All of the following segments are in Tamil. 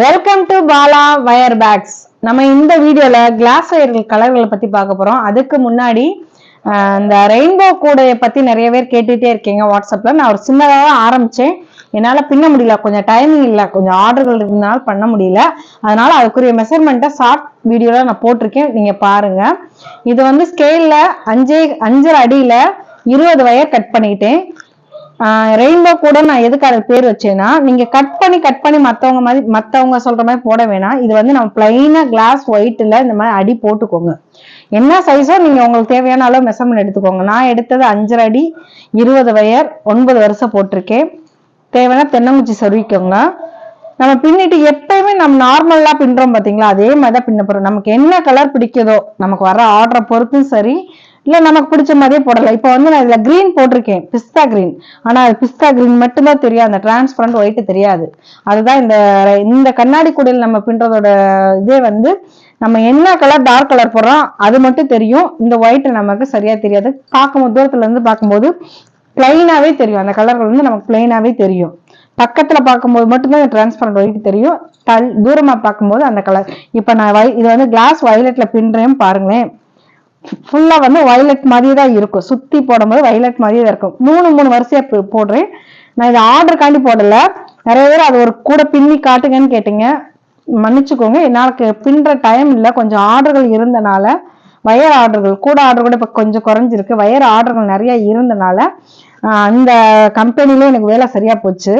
Welcome to Bala wire bags நம்ம இந்த வீடியோல கிளாஸ் வயர்கள் கலர்களை பத்தி பார்க்க போறோம். அதுக்கு முன்னாடி இந்த ரெயின்போ கூடையை பத்தி நிறைய பேர் கேட்டுட்டே இருக்கீங்க வாட்ஸ்அப்ல நான் ஒரு சின்னதாக ஆரம்பிச்சேன். என்னால பின்ன முடியல. கொஞ்சம் டைமிங் இல்லை. கொஞ்சம் ஆர்டர்கள் இருந்தனால பண்ண முடியல. அதனால அதுக்குரிய மெஷர்மெண்ட்டை ஷார்ட் வீடியோல நான் போட்டிருக்கேன். நீங்க பாருங்க. இது வந்து ஸ்கேல்ல அஞ்சே அஞ்சரை அடியில இருபது வயர் கட் பண்ணிட்டேன். ரெயின்போ கூட நான் எதுக்கு அதுக்கு பேர் வச்சேன்னா நீங்க கட் பண்ணி கட் பண்ணி மத்தவங்க மாதிரி மத்தவங்க சொல்ற மாதிரி போட வேணாம். இது வந்து நம்ம பிளைனா கிளாஸ் ஒயிட்ல இந்த மாதிரி அடி போட்டுக்கோங்க. என்ன சைஸோ நீங்க உங்களுக்கு தேவையான அளவு மெஷர்மெண்ட் எடுத்துக்கோங்க. நான் எடுத்தது அஞ்சரை அடி இருபது வயர் ஒன்பது வருஷம் போட்டிருக்கேன். தேவையான தென்னங்குச்சி சொருவிக்கோங்க நம்ம பின்னிட்டு எப்பயுமே நம்ம நார்மலா பின்றோம் பாத்தீங்களா? அதே மாதிரி தான் பின்ன போறோம். நமக்கு என்ன கலர் பிடிக்குதோ நமக்கு வர ஆர்டரை பொறுத்தும் சரி இல்லை நமக்கு பிடிச்ச மாதிரியே போடலாம். இப்போ வந்து நான் இதில் க்ரீன் போட்டிருக்கேன். பிஸ்தா கிரீன் ஆனால் அது பிஸ்தா க்ரீன் மட்டும்தான் தெரியும். அந்த டிரான்ஸ்பரண்ட் ஒயிட்டு தெரியாது. அதுதான் இந்த இந்த கண்ணாடி கூடையில் நம்ம பின்றதோட இதே வந்து நம்ம என்ன கலர் டார்க் கலர் போடுறோம் அது மட்டும் தெரியும். இந்த ஒயிட் நமக்கு சரியா தெரியாது. பார்க்கும்போது தூரத்துல இருந்து பார்க்கும்போது பிளைனாவே தெரியும். அந்த கலர்கள் வந்து நமக்கு பிளைனாவே தெரியும். பக்கத்துல பார்க்கும்போது மட்டும்தான் டிரான்ஸ்பரண்ட் ஒயிட் தெரியும். தல் தூரமா பார்க்கும்போது அந்த கலர் இப்ப நான் வை- இது வந்து கிளாஸ் வயலட்ல பின்றேன் பாருங்களேன். ஃபுல்லா வந்து வயலட் மாதிரியே தான் இருக்கும். சுத்தி போடும்போது வயலட் மாதிரியே தான் இருக்கும். மூணு மூணு வரிசையா போடுறேன். நான் இது ஆர்டருக்காண்டி போடல. நிறைய பேர் அது ஒரு கூட பின்னி காட்டுங்கன்னு கேட்டீங்க. மன்னிச்சுக்கோங்க. என்னால பின்ற டைம் இல்லை. கொஞ்சம் ஆர்டர்கள் இருந்தனால வயர் ஆர்டர்கள் கூட ஆர்டர் கூட இப்போ கொஞ்சம் குறைஞ்சிருக்கு. வயர் ஆர்டர்கள் நிறைய இருந்தனால அந்த கம்பெனிலே எனக்கு வேலை சரியா போச்சு.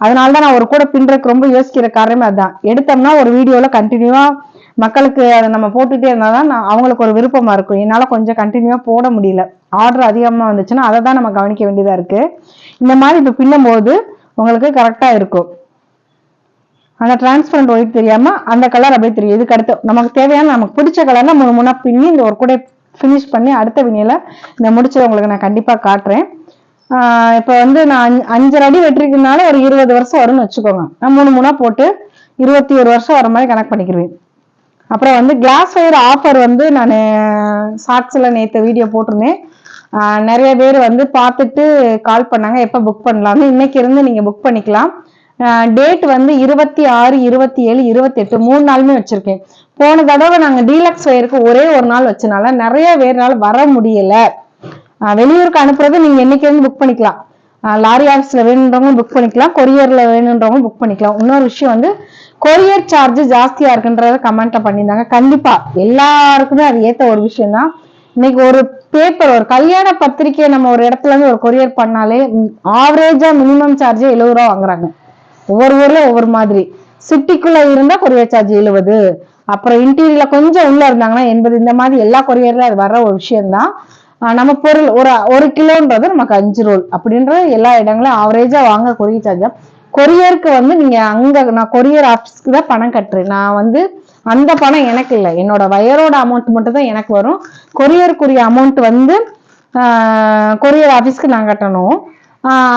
அதனால தான் நான் ஒரு கூட பின்னுறதுக்கு ரொம்ப யோசிக்கிற காரணமே அதுதான் எடுத்தோம்னா ஒரு வீடியோவில் கண்டினியூவாக மக்களுக்கு அதை நம்ம போட்டுட்டே இருந்தாதான் நான் அவங்களுக்கு ஒரு விருப்பமா இருக்கும். என்னால கொஞ்சம் கண்டினியூவா போட முடியல. ஆர்டர் அதிகமா வந்துச்சுன்னா அதை தான் நம்ம கவனிக்க வேண்டியதா இருக்கு. இந்த மாதிரி இப்போ பின்னும்போது உங்களுக்கு கரெக்டா இருக்கும். அந்த டிரான்ஸ்பரண்ட் ஒயிட் தெரியாம அந்த கலர் அப்படியே தெரியும். இதுக்கு அடுத்து நமக்கு தேவையான நமக்கு பிடிச்ச கலர்னா மூணு மூணா பின்னி இந்த ஒரு கூட ஃபினிஷ் பண்ணி அடுத்த வினியில இந்த முடிச்சதை உங்களுக்கு நான் கண்டிப்பா காட்டுறேன். இப்போ இப்ப வந்து நான் அஞ்சு- அஞ்சரை அடி வெட்டிருக்கனால ஒரு இருபது வருஷம் வரும்னு வச்சுக்கோங்க. நான் மூணு மூணா போட்டு இருபத்தி ஒரு வருஷம் வர மாதிரி கணக்கு பண்ணிக்கிருவேன். அப்புறம் வந்து கிளாஸ் ஃபயர் ஆஃபர் வந்து நான் ஷார்ட்ஸில் நேற்று வீடியோ போட்டிருந்தேன். நிறைய பேர் வந்து பார்த்துட்டு கால் பண்ணாங்க. எப்போ புக் பண்ணலாம்னு. இன்னைக்கு இருந்து நீங்கள் புக் பண்ணிக்கலாம். டேட் வந்து இருபத்தி ஆறு இருபத்தி ஏழு இருபத்தெட்டு மூணு நாளுமே வச்சுருக்கேன். போன தடவை நாங்கள் டீலக்ஸ் ஒயருக்கு ஒரே ஒரு நாள் வச்சனால நிறைய பேர்னால வர முடியலை. வெளியூருக்கு அனுப்புறது நீங்கள் என்னைக்கு வந்து புக் பண்ணிக்கலாம். லாரி ஆஃபீஸில் வேணுன்றவங்க புக் பண்ணிக்கலாம். கொரியரில் வேணுன்றவங்க புக் பண்ணிக்கலாம். இன்னொரு விஷயம் வந்து கொரியர் சார்ஜ் ஜாஸ்தியாக இருக்குன்றத கமெண்ட்டை பண்ணியிருந்தாங்க. கண்டிப்பாக எல்லாருக்குமே அது ஏற்ற ஒரு விஷயம் தான் இன்னைக்கு ஒரு பேப்பர் ஒரு கல்யாண பத்திரிக்கையை நம்ம ஒரு இடத்துல இருந்து ஒரு கொரியர் பண்ணாலே ஆவரேஜா மினிமம் சார்ஜ் எழுபது ரூபா வாங்குறாங்க. ஒவ்வொரு ஊர்ல ஒவ்வொரு மாதிரி. சிட்டிக்குள்ள இருந்தா கொரியர் சார்ஜ் எழுபது. அப்புறம் இன்டீரியர்ல கொஞ்சம் உள்ள இருந்தாங்கன்னா எண்பது. இந்த மாதிரி எல்லா கொரியர்ல அது வர்ற ஒரு விஷயம்தான். நம்ம பொருள் ஒரு ஒரு கிலோன்றது நமக்கு அஞ்சு ரோல். அப்படின்றது எல்லா இடங்களும் ஆவரேஜா வாங்க கொரியர் சார்ஜ் கொரியருக்கு வந்து நீங்க அங்க நான் கொரியர் ஆஃபீஸ்க்கு தான் பணம் கட்டுறேன். நான் வந்து அந்த பணம் எனக்கு இல்லை. என்னோட வயரோட அமௌண்ட் மட்டும் தான் எனக்கு வரும். கொரியருக்குரிய அமௌண்ட் வந்து கொரியர் ஆஃபீஸ்க்கு நான் கட்டணும்.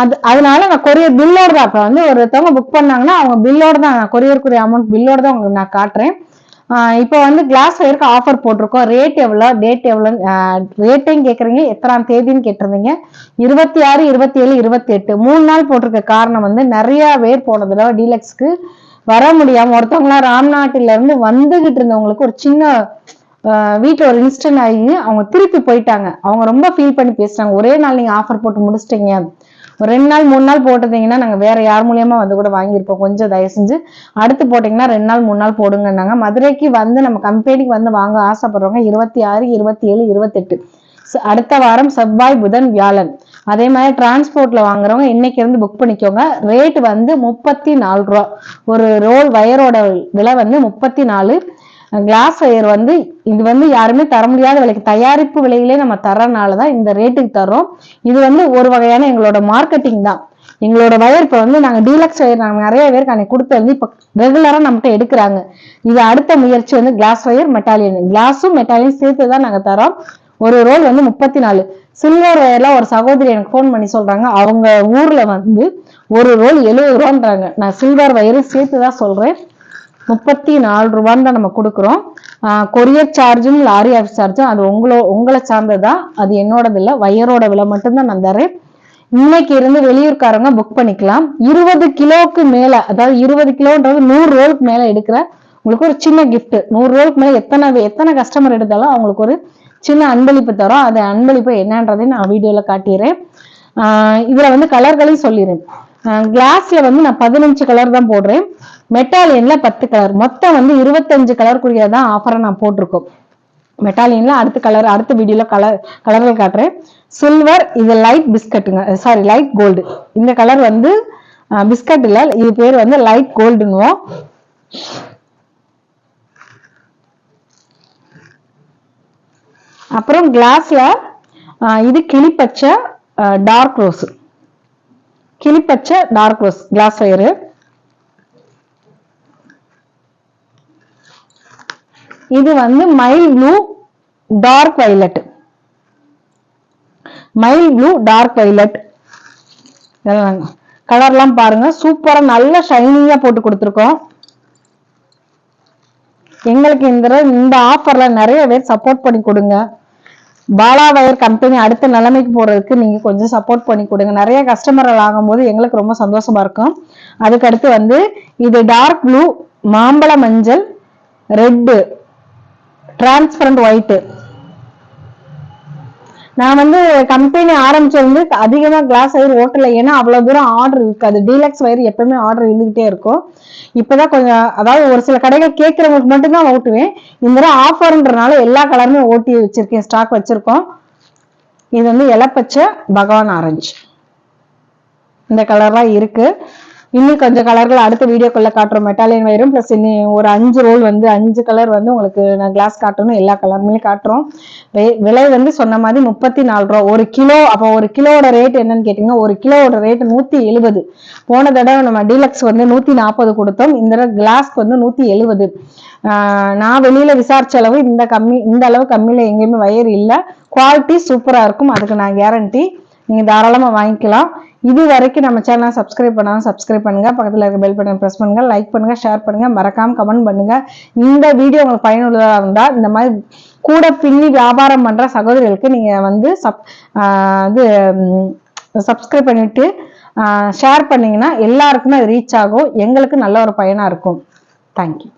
அது அதனால நான் கொரியர் பில்லோட தான். இப்போ வந்து ஒருத்தவங்க புக் பண்ணாங்கன்னா அவங்க பில்லோட தான் நான் கொரியருக்குரிய அமௌண்ட் பில்லோட தான் உங்களுக்கு நான் காட்டுறேன். இப்போ வந்து கிளாஸ் ஒயருக்கு ஆஃபர் போட்டிருக்கோம். ரேட் எவ்வளோ? டேட் எவ்வளோ ரேட்டையும் கேட்குறீங்க எத்தனாம் தேதின்னு கேட்டிருந்தீங்க. இருபத்தி ஆறு இருபத்தி ஏழு இருபத்தி எட்டு. மூணு நாள் போட்டிருக்க காரணம் வந்து நிறையா பேர் போன தடவை டீலக்ஸ்க்கு வர முடியாமல் ஒருத்தவங்களாம் ராம்நாட்டிலேருந்து வந்துகிட்டு இருந்தவங்களுக்கு ஒரு சின்ன வீட்டில் ஒரு இன்ஸ்டன்ட் ஆகி அவங்க திருப்பி போயிட்டாங்க. அவங்க ரொம்ப ஃபீல் பண்ணி பேசுகிறாங்க ஒரே நாள் நீங்கள் ஆஃபர் போட்டு முடிச்சிட்டிங்க. ஒரு ரெண்டு நாள் மூணு நாள் போட்டதீங்கன்னா நாங்கள் வேற யார் மூலியமா வந்து கூட வாங்கியிருப்போம். கொஞ்சம் தயவு செஞ்சு அடுத்து போட்டீங்கன்னா ரெண்டு நாள் மூணு நாள் போடுங்கன்னாங்க. மதுரைக்கு வந்து நம்ம கம்பெனிக்கு வந்து வாங்க ஆசைப்படுறவங்க இருபத்தி ஆறு இருபத்தி ஏழு இருபத்தெட்டு. அடுத்த வாரம் செவ்வாய் புதன் வியாழன். அதே மாதிரி டிரான்ஸ்போர்ட்ல வாங்குறவங்க இன்னைக்கு இருந்து புக் பண்ணிக்கோங்க. ரேட் வந்து முப்பத்தி நாலு ரூபா. ஒரு ரோல் வயரோட விலை வந்து முப்பத்தி நாலு. கிளாஸ் ஒயர் வந்து இது வந்து யாருமே தர முடியாத விலைக்கு தயாரிப்பு விலையிலே நம்ம தரனால தான் இந்த ரேட்டுக்கு தரோம் இது வந்து ஒரு வகையான எங்களோட மார்க்கெட்டிங் தான். எங்களோட வயர் இப்போ வந்து நாங்கள் டீலக்ஸ் வயர் நாங்கள் நிறைய பேருக்கு அன்னைக்கு கொடுத்து வந்து இப்போ ரெகுலராக நம்மகிட்ட எடுக்கிறாங்க. இது அடுத்த முயற்சி வந்து கிளாஸ் ஒயர் மெட்டாலியன் கிளாஸும் மெட்டாலியன் சேர்த்து தான் நாங்கள் தரோம் ஒரு ரோல் வந்து முப்பத்தி நாலு சில்வர் ஒயர்ல ஒரு சகோதரி எனக்கு ஃபோன் பண்ணி சொல்றாங்க. அவங்க ஊர்ல வந்து ஒரு ரோல் எழுபது ரூபான்றாங்க. நான் சில்வர் வயரும் சேர்த்து தான் சொல்றேன். முப்பத்தி நாலு ரூபான்னு தான் நம்ம கொடுக்குறோம். கொரியர் சார்ஜும் லாரி ஆஃபீஸ் சார்ஜும் அது உங்களோ உங்களை சார்ந்ததுதான் அது என்னோடது இல்லை வயரோட விலை மட்டும்தான் நான் தரேன் இன்னைக்கு இருந்து வெளியூர்காரங்க புக் பண்ணிக்கலாம். இருபது கிலோவுக்கு மேலே அதாவது இருபது கிலோன்றது நூறு ரோலுக்கு மேலே எடுக்கிற உங்களுக்கு ஒரு சின்ன கிஃப்ட் நூறு ரோலுக்கு மேலே எத்தனை எத்தனை கஸ்டமர் எடுத்தாலும் அவங்களுக்கு ஒரு சின்ன அன்பளிப்பு தரும். அது அன்பளிப்பு என்னன்றதை நான் வீடியோவில் காட்டிடுறேன். ஆஹ் இதுல வந்து கலர்களையும் சொல்லிடுறேன். கிளாஸ்ல வந்து நான் பதினஞ்சு கலர் தான் போடுறேன். மெட்டாலியன்ல பத்து கலர் மொத்தம் வந்து இருபத்தஞ்சு கலருக்குரிய தான் ஆஃபரை நான் போட்டிருக்கோம். மெட்டாலியன்ல அடுத்த கலர் அடுத்த வீடியோல கலர் கலர்கள் காட்டுறேன். சில்வர் இது லைட் பிஸ்கட்டுங்க சாரி லைட் கோல்டு இந்த கலர் வந்து பிஸ்கட் இல்ல. இது பேர் வந்து லைட் கோல்டுன்னுவோம் அப்புறம் கிளாஸ்ல இது கிளிப்பச்சை டார்க் ரோஸ் கிளிப்பச்சை டார்க் ரோஸ் கிளாஸ் ஒயரு இது வந்து mild blue dark violet mild blue dark violet கலர்லாம் பாருங்க. சூப்பரா நல்ல ஷைனிங்கா போட்டு கொடுத்துருக்கோம். எங்களுக்கு இந்த இந்த ஆஃபர்ல நிறைய பேர் சப்போர்ட் பண்ணி கொடுங்க. பாலா வயர் கம்பெனி அடுத்த நிலைமைக்கு போறதுக்கு நீங்க கொஞ்சம் சப்போர்ட் பண்ணி கொடுங்க. நிறைய கஸ்டமர்கள் ஆகும்போது எங்களுக்கு ரொம்ப சந்தோஷமா இருக்கும். அதுக்கு அடுத்து வந்து இது டார்க் ப்ளூ மாம்பழ மஞ்சள் ரெட்டு டிரான்ஸ்பரண்ட் ஒயிட் நான் வந்து கம்பெனி ஆரம்பிச்சிருந்து அதிகமா கிளாஸ் வயர் ஓட்டல. ஏன்னா அவ்வளவு தூரம் ஆர்டர் இருக்காது. டீலக்ஸ் ஒயர் எப்பவுமே ஆர்டர் இருந்துகிட்டே இருக்கும். இப்பதான் கொஞ்சம் அதாவது ஒரு சில கடைகள் கேட்கறவங்களுக்கு மட்டும்தான் ஓட்டுவேன். இந்த தடவை ஆஃபர்ன்றனால எல்லா கலருமே ஓட்டி வச்சிருக்கேன். ஸ்டாக் வச்சிருக்கோம். இது வந்து இலப்பச்சை பகவான் ஆரஞ்சு இந்த கலர்லாம் இருக்குது இன்னும் கொஞ்சம் கலர்கள் அடுத்த வீடியோக்குள்ள காட்டுறோம். மெட்டாலியன் வயிறும் ப்ளஸ் இன்னும் ஒரு அஞ்சு ரோல் வந்து அஞ்சு கலர் வந்து உங்களுக்கு நான் கிளாஸ் காட்டணும். எல்லா கலருமே காட்டுறோம். விலை வந்து சொன்ன மாதிரி முப்பத்தி நாலு ரூபா. ஒரு கிலோ அப்போ ஒரு கிலோவோட ரேட் என்னன்னு கேட்டீங்கன்னா ஒரு கிலோவோட ரேட் நூத்தி எழுபது. போன தடவை நம்ம டீலக்ஸ் வந்து நூத்தி நாற்பது கொடுத்தோம். இந்த கிளாஸ்க்கு வந்து நூத்தி எழுபது. நான் வெளியில விசாரிச்ச அளவு இந்த கம்மி இந்த அளவு கம்மியில எங்கேயுமே வயர் இல்லை. குவாலிட்டி சூப்பரா இருக்கும். அதுக்கு நான் கேரண்டி நீங்கள் தாராளமாக வாங்கிக்கலாம். இது வரைக்கும் நம்ம சேனலை சப்ஸ்கிரைப் பண்ணாலும் சப்ஸ்கிரைப் பண்ணுங்க. பக்கத்தில் இருக்க பெல் பட்டன் ப்ரெஸ் பண்ணுங்கள் லைக் பண்ணுங்கள் ஷேர் பண்ணுங்கள் மறக்காமல் கமெண்ட் பண்ணுங்கள் இந்த வீடியோ உங்களுக்கு பயனுள்ளதாக இருந்தால் இந்த மாதிரி கூட பின்னி வியாபாரம் பண்ணுற சகோதரிகளுக்கு நீங்கள் வந்து சப் இது சப்ஸ்கிரைப் பண்ணிவிட்டு ஷேர் பண்ணீங்கன்னா எல்லாருக்குமே அது ரீச் ஆகும். எங்களுக்கு நல்ல ஒரு பயனாக இருக்கும். தேங்க்யூ